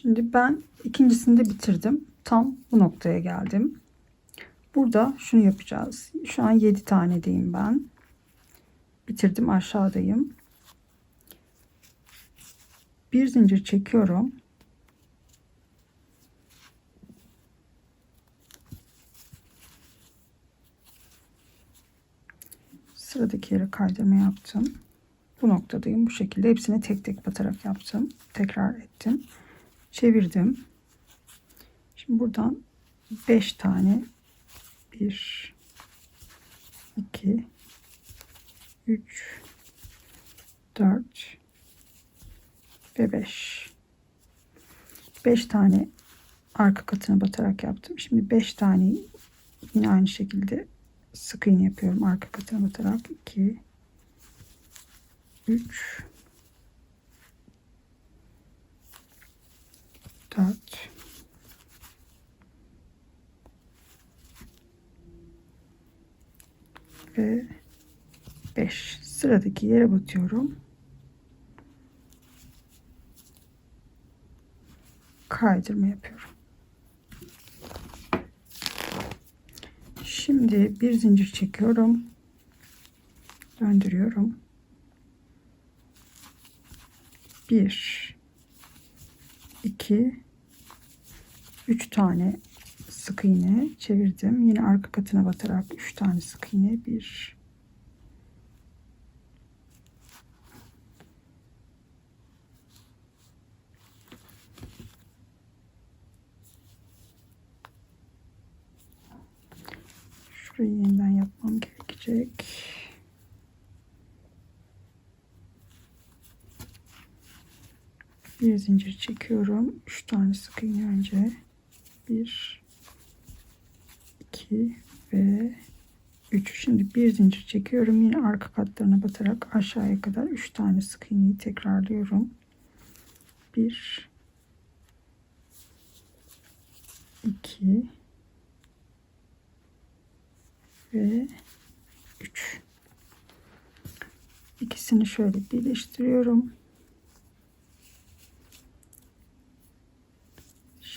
Şimdi ben ikincisini de bitirdim. Tam bu noktaya geldim. Burada şunu yapacağız. Şu an 7 tanedeyim ben. Bitirdim aşağıdayım. Bir zincir çekiyorum. Sıradaki yere kaydırma yaptım. Bu noktadayım. Bu şekilde hepsini tek tek batarak yaptım. Tekrar ettim. Çevirdim. Şimdi buradan 5 tane 1 2 3 4 ve 5 5 tane arka katına batarak yaptım. Şimdi 5 tane yine aynı şekilde sık iğne yapıyorum arka katına batarak 2 3 4 ve 5 sıradaki yere batıyorum. Kaydırma yapıyorum. Şimdi bir zincir çekiyorum. Döndürüyorum. 1 2 3 tane sık iğne çevirdim. Yine arka katına batarak 3 tane sık iğne 1 Şurayı yeniden yapmam gerekecek. Bir zincir çekiyorum. 3 tane sık iğne önce. 1 2 ve 3. Şimdi bir zincir çekiyorum. Yine arka katlarına batarak aşağıya kadar 3 tane sık iğneyi tekrarlıyorum. 1 2 ve 3 ikisini şöyle birleştiriyorum.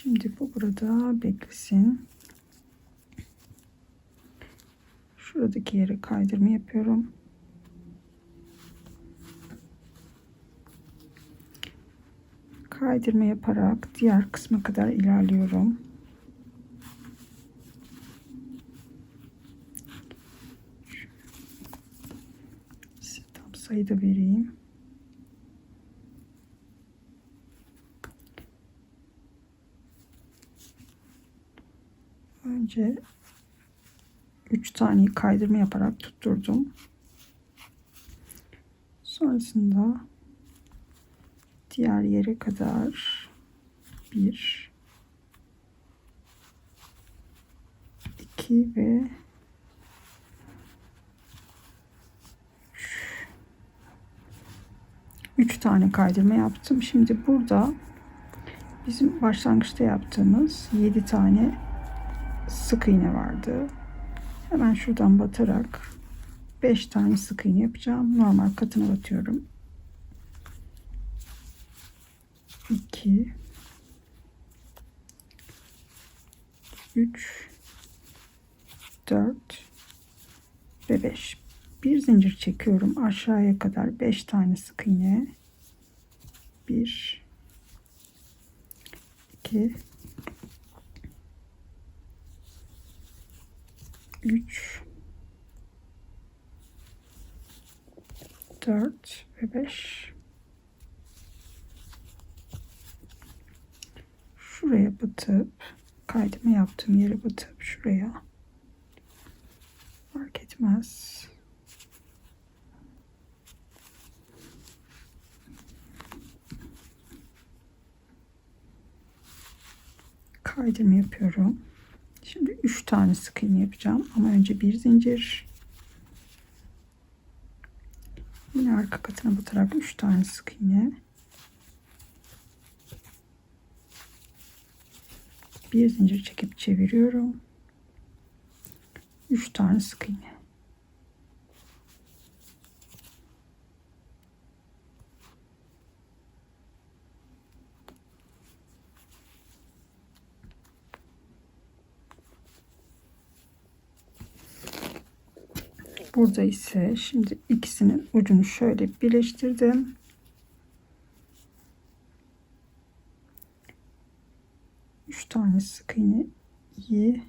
Şimdi bu burada beklesin. Şuradaki yere kaydırma yapıyorum. Kaydırma yaparak diğer kısma kadar ilerliyorum. Size tam sayıda vereyim. Önce 3 tane kaydırma yaparak tutturdum. Sonrasında diğer yere kadar 1 2 ve 3 tane kaydırma yaptım. Şimdi burada bizim başlangıçta yaptığımız 7 tane sık iğne vardı. Hemen şuradan batarak 5 tane sık iğne yapacağım. Normal katına batıyorum. 2 3 4 ve 5 bir zincir çekiyorum aşağıya kadar 5 tane sık iğne 1 2 3 4 ve 5 şuraya batıp kaydımı yaptığım yere batıp şuraya. Fark etmez. Kaydırma yapıyorum Şimdi 3 tane sık iğne yapacağım ama önce bir zincir. Yine arka katına batarak 3 tane sık iğne bir zincir çekip çeviriyorum. 3 tane sık iğne Burada ise şimdi ikisinin ucunu şöyle birleştirdim. Üç tane sık iğneyi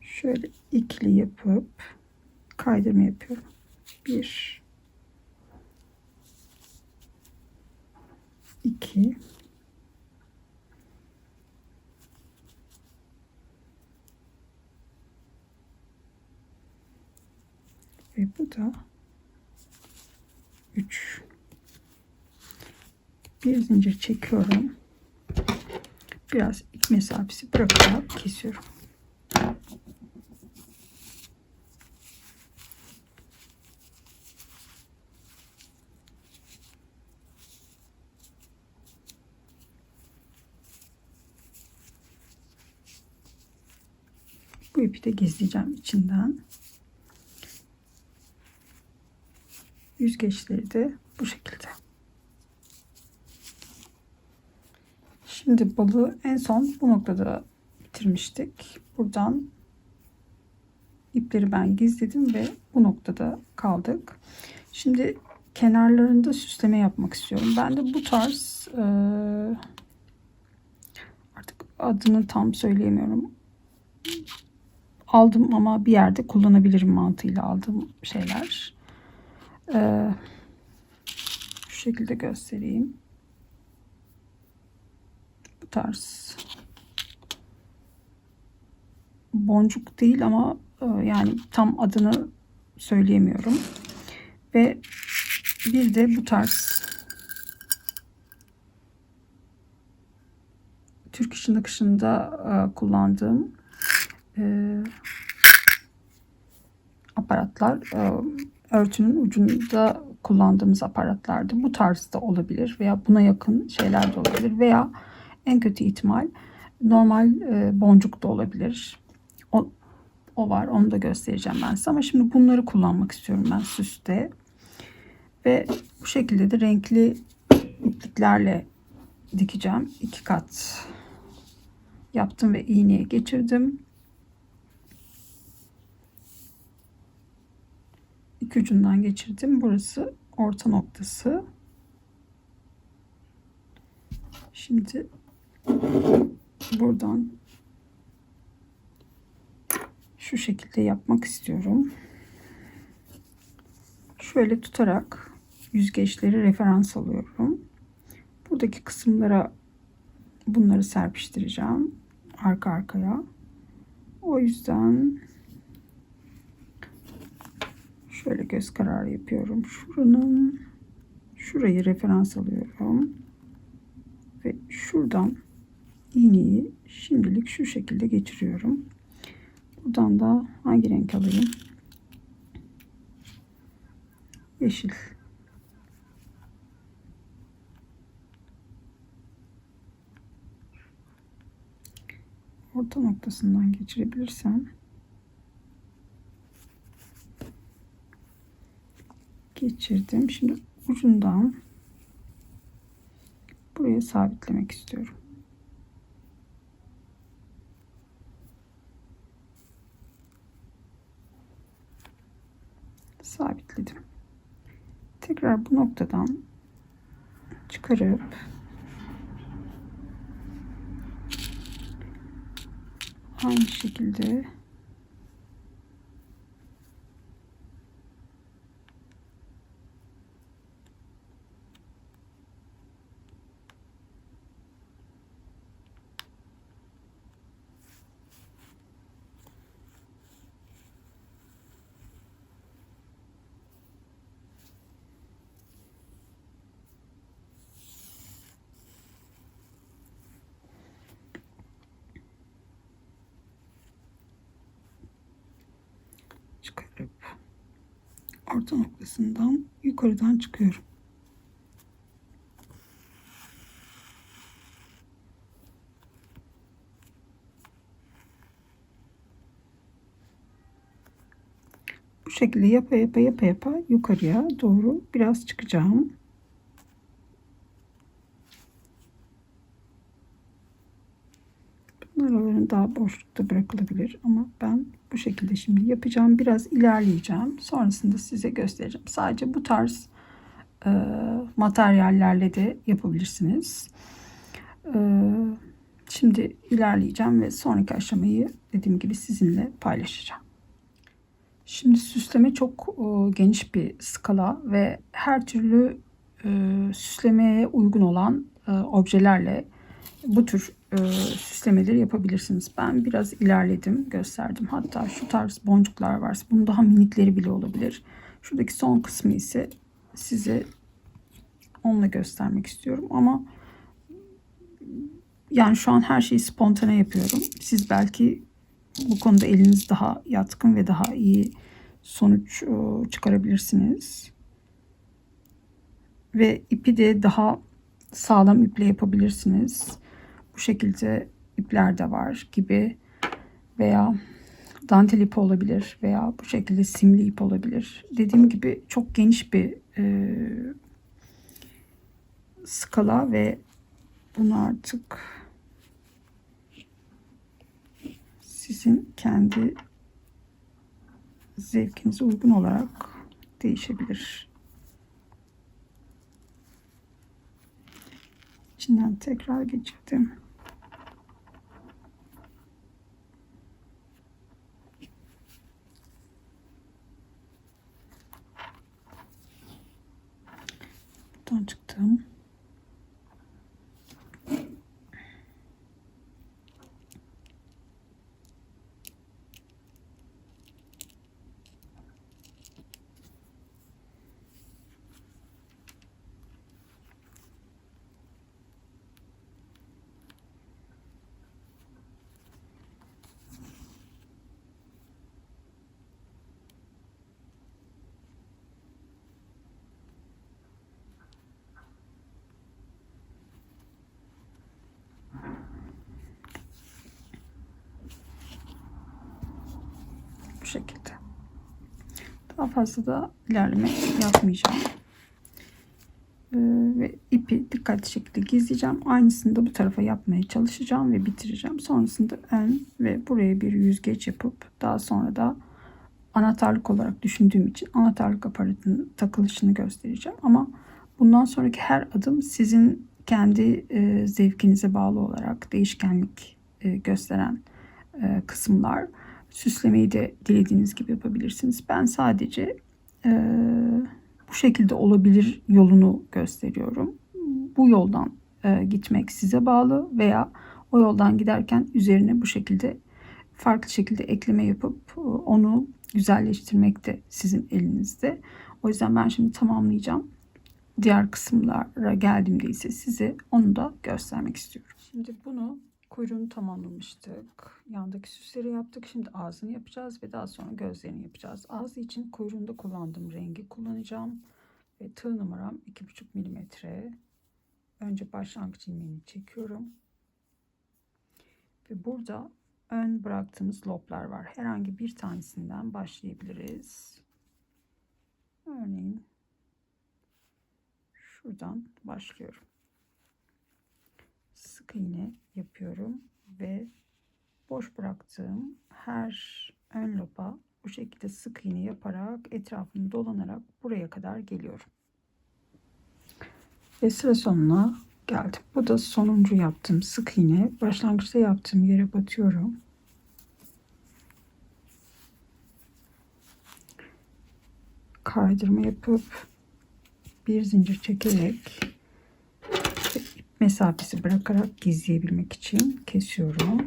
şöyle ikili yapıp kaydırma yapıyorum. Bir, iki, ve bu da üç. Bir zincir çekiyorum. Biraz ip mesafesi bırakarak kesiyorum. Bu ipi de gizleyeceğim içinden. Yüzgeçleri de bu şekilde. Şimdi balığı en son bu noktada bitirmiştik. Buradan ipleri ben gizledim ve bu noktada kaldık. Şimdi kenarlarında süsleme yapmak istiyorum. Ben de bu tarz e, artık adını tam söyleyemiyorum aldım ama bir yerde kullanabilirim mantığıyla aldığım şeyler. Ee, şu şekilde göstereyim. Bu tarz boncuk değil ama e, yani tam adını söyleyemiyorum. Ve bir de bu tarz Türk işin akışında e, kullandığım e, aparatlar örtünün ucunda kullandığımız aparatlardı. Bu tarzda olabilir veya buna yakın şeyler de olabilir veya en kötü ihtimal normal e, boncuk da olabilir. O, o var onu da göstereceğim ben size ama şimdi bunları kullanmak istiyorum ben süste. Ve bu şekilde de renkli ipliklerle dikeceğim. iki kat yaptım ve iğneye geçirdim. İki ucundan geçirdim. Burası orta noktası. Şimdi buradan şu şekilde yapmak istiyorum. Şöyle tutarak yüzgeçleri referans alıyorum. Buradaki kısımlara bunları serpiştireceğim arka arkaya. O yüzden Şöyle göz kararı yapıyorum. Şuranın şurayı referans alıyorum. Ve şuradan iğneyi şimdilik şu şekilde geçiriyorum. Buradan da hangi renk alayım? Yeşil. Orta noktasından geçirebilirsem geçirdim. Şimdi ucundan buraya sabitlemek istiyorum. Sabitledim. Tekrar bu noktadan çıkarıp aynı şekilde çıkarıp orta noktasından yukarıdan çıkıyorum. Bu şekilde yapa yapa yapa yapa yukarıya doğru biraz çıkacağım. Daha boşlukta bırakılabilir ama ben bu şekilde şimdi yapacağım. Biraz ilerleyeceğim. Sonrasında size göstereceğim. Sadece bu tarz e, materyallerle de yapabilirsiniz. E, şimdi ilerleyeceğim ve sonraki aşamayı dediğim gibi sizinle paylaşacağım. Şimdi süsleme çok e, geniş bir skala ve her türlü e, süslemeye uygun olan e, objelerle bu tür e, süslemeleri yapabilirsiniz. Ben biraz ilerledim, gösterdim. Hatta şu tarz boncuklar var. Bunun daha minikleri bile olabilir. Şuradaki son kısmı ise size onunla göstermek istiyorum ama yani şu an her şeyi spontane yapıyorum. Siz belki bu konuda eliniz daha yatkın ve daha iyi sonuç e, çıkarabilirsiniz. Ve ipi de daha sağlam iple yapabilirsiniz. Bu şekilde ipler de var gibi veya dantel ip olabilir veya bu şekilde simli ip olabilir. Dediğim gibi çok geniş bir e, skala ve bunu artık sizin kendi zevkinize uygun olarak değişebilir. İçinden tekrar geçirdim. Buradan çıktım. Bu şekilde. Daha fazla da ilerleme yapmayacağım. Ee, ve ipi dikkatli şekilde gizleyeceğim. Aynısını da bu tarafa yapmaya çalışacağım ve bitireceğim. Sonrasında ön ve buraya bir yüzgeç yapıp daha sonra da anahtarlık olarak düşündüğüm için anahtarlık aparatının takılışını göstereceğim. Ama bundan sonraki her adım sizin kendi e, zevkinize bağlı olarak değişkenlik e, gösteren e, kısımlar. Süslemeyi de dilediğiniz gibi yapabilirsiniz. Ben sadece e, bu şekilde olabilir yolunu gösteriyorum. Bu yoldan e, gitmek size bağlı veya o yoldan giderken üzerine bu şekilde farklı şekilde ekleme yapıp e, onu güzelleştirmek de sizin elinizde. O yüzden ben şimdi tamamlayacağım. Diğer kısımlara geldiğimde ise size onu da göstermek istiyorum. Şimdi bunu kuyruğunu tamamlamıştık. Yandaki süsleri yaptık. Şimdi ağzını yapacağız ve daha sonra gözlerini yapacağız. Ağzı için kuyruğunda kullandığım rengi kullanacağım. Ve tığ numaram 2,5 milimetre. Önce başlangıç ilmeğini çekiyorum. Ve burada ön bıraktığımız loblar var. Herhangi bir tanesinden başlayabiliriz. Örneğin şuradan başlıyorum. Sık iğne yapıyorum ve boş bıraktığım her ön loba bu şekilde sık iğne yaparak etrafını dolanarak buraya kadar geliyorum. Ve sıra sonuna geldim. Bu da sonuncu yaptığım sık iğne. Başlangıçta yaptığım yere batıyorum. Kaydırma yapıp bir zincir çekerek mesafesi bırakarak gizleyebilmek için kesiyorum.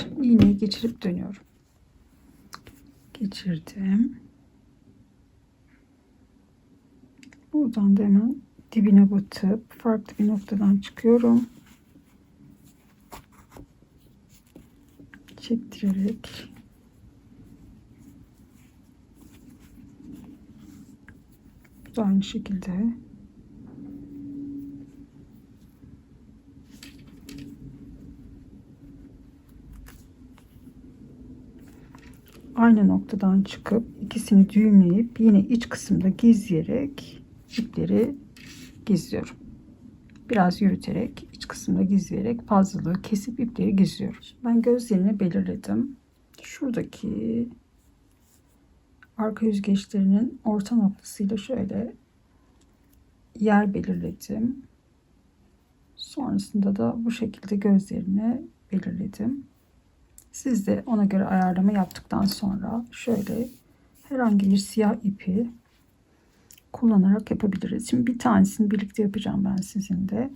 Şimdi iğneyi geçirip dönüyorum. Geçirdim. Buradan da hemen dibine batıp farklı bir noktadan çıkıyorum. Çektirerek da aynı şekilde. Aynı noktadan çıkıp ikisini düğümleyip yine iç kısımda gizleyerek ipleri gizliyorum. biraz yürüterek iç kısımda gizleyerek fazlalığı kesip ipleri gizliyorum. Ben gözlerini belirledim. Şuradaki arka yüzgeçlerinin orta noktasıyla şöyle yer belirledim. Sonrasında da bu şekilde gözlerini belirledim. Siz de ona göre ayarlama yaptıktan sonra şöyle herhangi bir siyah ipi kullanarak yapabiliriz. Şimdi bir tanesini birlikte yapacağım ben sizinle.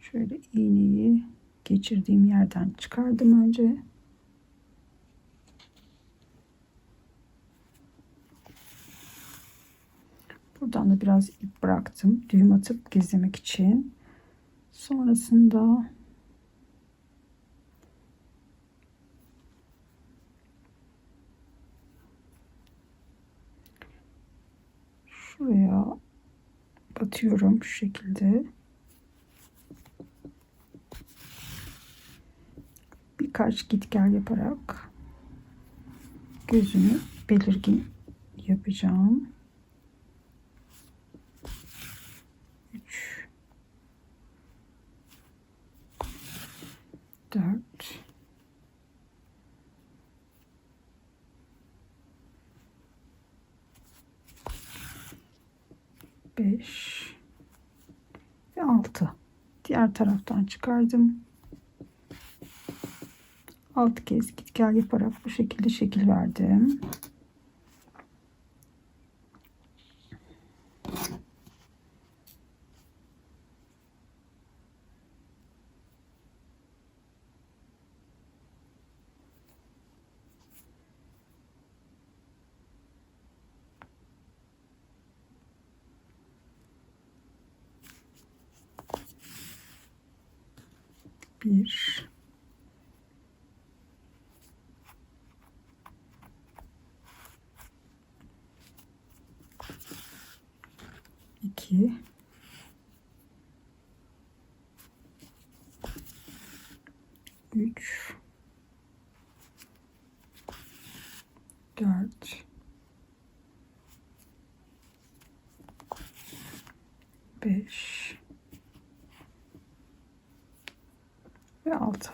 Şöyle iğneyi geçirdiğim yerden çıkardım önce. Buradan da biraz ip bıraktım. Düğüm atıp gizlemek için. Sonrasında şuraya batıyorum şu şekilde. Birkaç git gel yaparak gözünü belirgin yapacağım. 3 4 5 ve 6 diğer taraftan çıkardım. 6 kez git gel yaparak bu şekilde şekil verdim bir iki. Üç. Dört. Beş ve 6.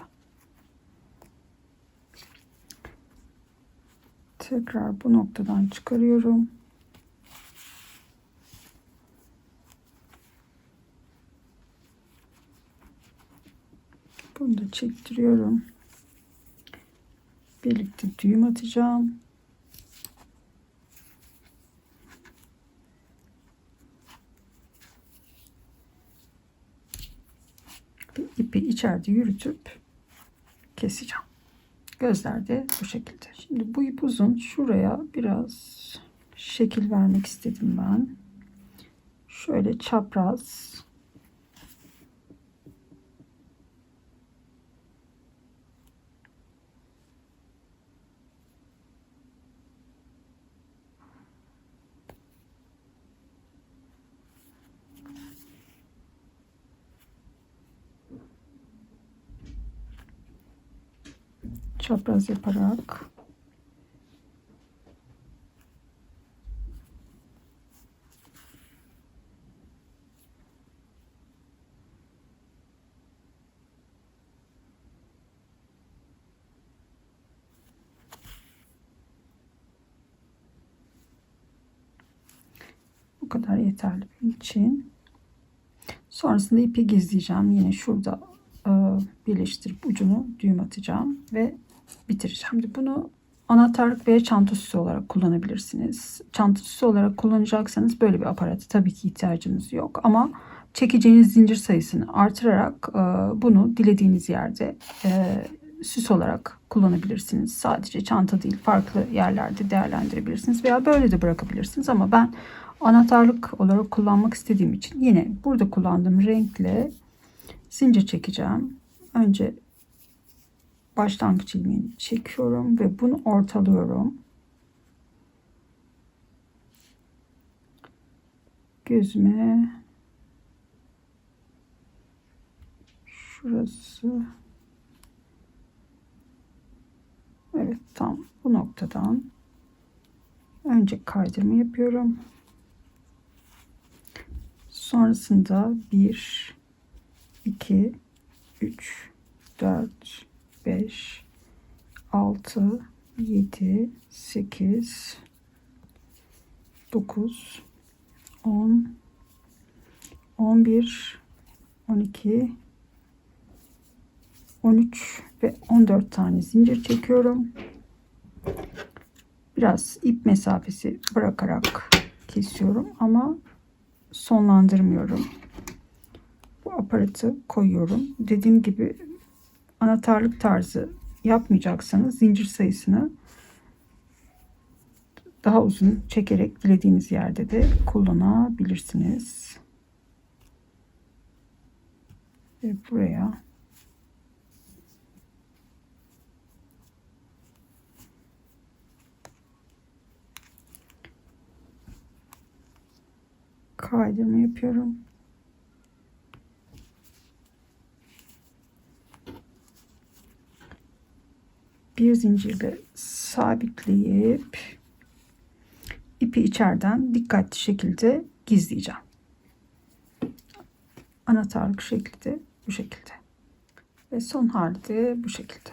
Tekrar bu noktadan çıkarıyorum. Bunu da çektiriyorum. Birlikte düğüm atacağım. Ve ipi içeride yürütüp keseceğim. Gözler de bu şekilde. Şimdi bu ip uzun. Şuraya biraz şekil vermek istedim ben. Şöyle çapraz çapraz yaparak bu kadar yeterli benim için. Sonrasında ipi gizleyeceğim. Yine şurada e, birleştirip ucunu düğüm atacağım ve bitireceğim. Şimdi bunu anahtarlık veya çanta süsü olarak kullanabilirsiniz. Çanta süsü olarak kullanacaksanız böyle bir aparata tabii ki ihtiyacınız yok ama çekeceğiniz zincir sayısını artırarak e, bunu dilediğiniz yerde e, süs olarak kullanabilirsiniz. Sadece çanta değil farklı yerlerde değerlendirebilirsiniz veya böyle de bırakabilirsiniz ama ben anahtarlık olarak kullanmak istediğim için yine burada kullandığım renkle zincir çekeceğim. Önce başlangıç ilmeğini çekiyorum ve bunu ortalıyorum. Gözüme şurası Evet tam bu noktadan önce kaydırma yapıyorum. Sonrasında bir 2 3 4 5 6 7 8 9 10 11 12 13 ve 14 tane zincir çekiyorum. Biraz ip mesafesi bırakarak kesiyorum ama sonlandırmıyorum. Bu aparatı koyuyorum. Dediğim gibi anahtarlık tarzı yapmayacaksanız zincir sayısını daha uzun çekerek dilediğiniz yerde de kullanabilirsiniz. Ve buraya kaydırma yapıyorum. Bir zincirle sabitleyip ipi içeriden dikkatli şekilde gizleyeceğim. Anahtarlık şekli de bu şekilde. Ve son hali de bu şekilde.